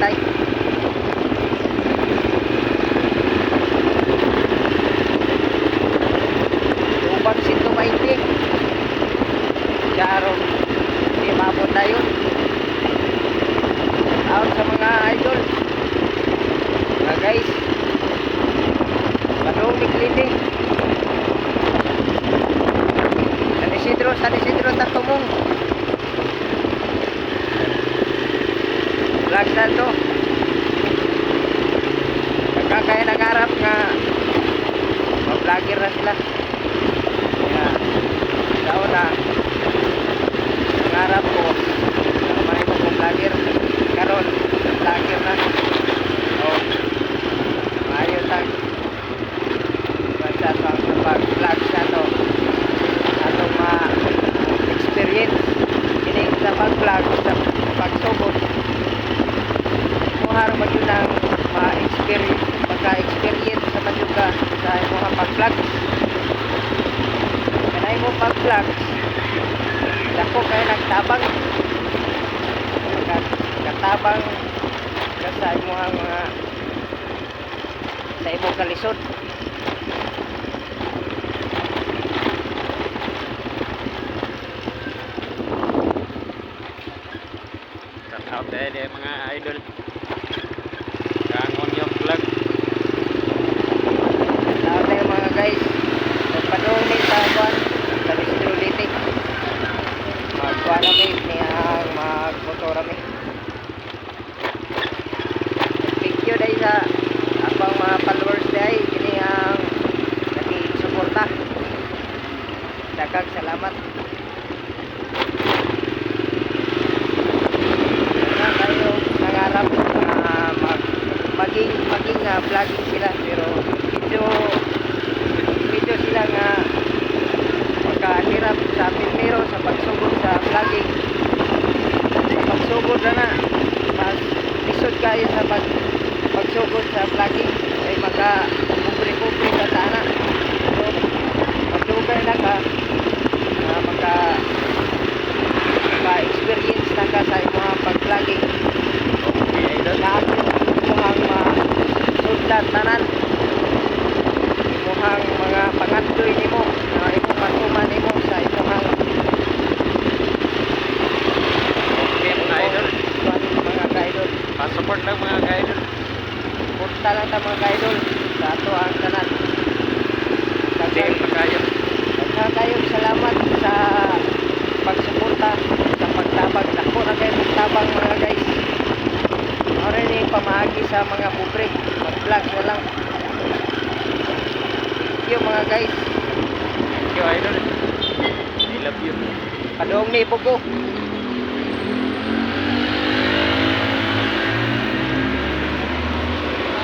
patay. Upang sito maiti. Charong. Hindi mapunta yun. Out sa mga idol. Mga guys. Manong mikliti. hagdan to. Nagkakaya ng arap nga ma-vlogger na sila. Muhar mo yun ang ma-experience, pagka-experience sa masyuga sa imong pag-vlog. Kanay mo pag-vlog, dako kayo nagtabang. Kat- Katabang ka sa imong mga sa imong kalisod. Out dahil dahil mga idol. Dahil sa abang mga followers dahil kini ang nag-suporta. Dagang salamat. Na kayo nangarap na mag maging maging uh, vlogging sila pero medyo medyo sila nga magkahirap sa pero sa pagsugod sa vlogging pagsugod na na mas lisod kayo sa pag pagsugod sa vlogging ay maka kubre-kubre ka sana so magdugay na ka na maka maka-experience na ka sa mga pag-vlogging Okay idol. lahat imuhang masudlan tanan imuhang mga pangatloy nimo na imong matuman nimo sa imuhang Okay mga idol. mga ka-idol Pa-support lang mga idol. Punta lang ta mga ka-idol sa ato ang Sige Daghang- kayo. daghang kayong salamat sa pagsuporta sa pagtabang dako na kayo magtabang mga guys Ora ni pamaagi sa mga pobre mag-vlog na lang thank you mga guys Thank you idol. I love you. Padong ni Bugo.